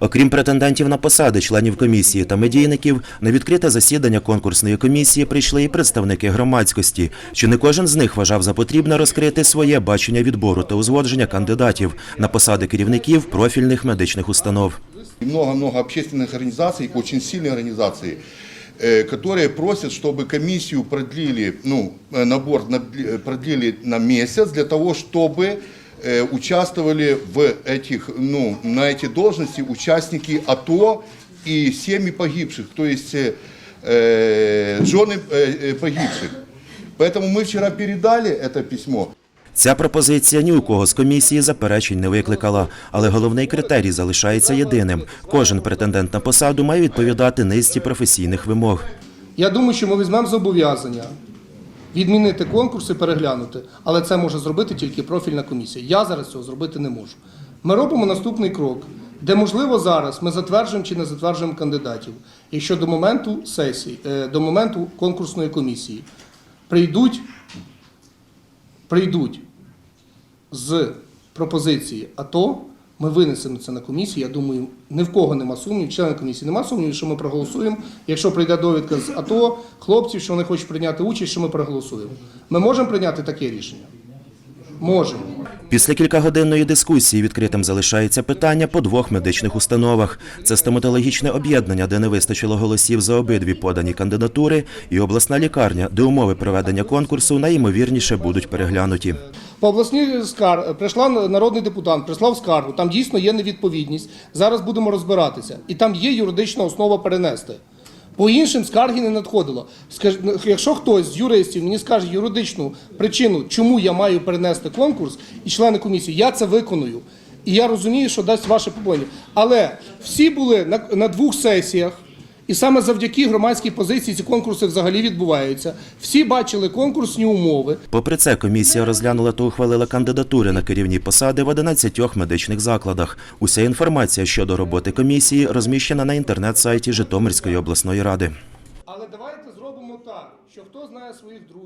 Окрім претендентів на посади членів комісії та медійників, на відкрите засідання конкурсної комісії прийшли і представники громадськості. Чи не кожен з них вважав за потрібне розкрити своє бачення відбору та узгодження кандидатів на посади керівників профільних медичних установ. И много-много общественных организаций, очень сильные организации, э, которые просят, чтобы комиссию продлили, ну, э, набор набли- продлили на месяц для того, чтобы э, участвовали в этих, ну, на эти должности участники АТО и семьи погибших, то есть э, э, жены э, э, погибших. Поэтому мы вчера передали это письмо. Ця пропозиція ні у кого з комісії заперечень не викликала, але головний критерій залишається єдиним. Кожен претендент на посаду має відповідати низці професійних вимог. Я думаю, що ми візьмемо зобов'язання відмінити конкурс і переглянути, але це може зробити тільки профільна комісія. Я зараз цього зробити не можу. Ми робимо наступний крок, де можливо зараз ми затверджуємо чи не затверджуємо кандидатів. Якщо до моменту сесії, е, до моменту конкурсної комісії прийдуть, прийдуть з пропозиції АТО, ми винесемо це на комісію. Я думаю, ні в кого нема сумнівів, члени комісії нема сумнівів, що ми проголосуємо. Якщо прийде довідка з АТО, хлопців, що вони хочуть прийняти участь, що ми проголосуємо. Ми можемо прийняти таке рішення? Можемо. Після кількагодинної дискусії відкритим залишається питання по двох медичних установах. Це стоматологічне об'єднання, де не вистачило голосів за обидві подані кандидатури, і обласна лікарня, де умови проведення конкурсу найімовірніше будуть переглянуті. По обласній скар прийшла народний депутат, прислав скаргу. Там дійсно є невідповідність. Зараз будемо розбиратися. І там є юридична основа перенести. По іншим скарги не надходило. Скаж, якщо хтось з юристів мені скаже юридичну причину, чому я маю перенести конкурс, і члени комісії, я це виконую. І я розумію, що дасть ваше побоєння. Але всі були на, на двох сесіях. І саме завдяки громадській позиції ці конкурси взагалі відбуваються. Всі бачили конкурсні умови. Попри це, комісія розглянула та ухвалила кандидатури на керівні посади в 11 медичних закладах. Уся інформація щодо роботи комісії розміщена на інтернет-сайті Житомирської обласної ради. Але давайте зробимо так, що хто знає своїх друзів.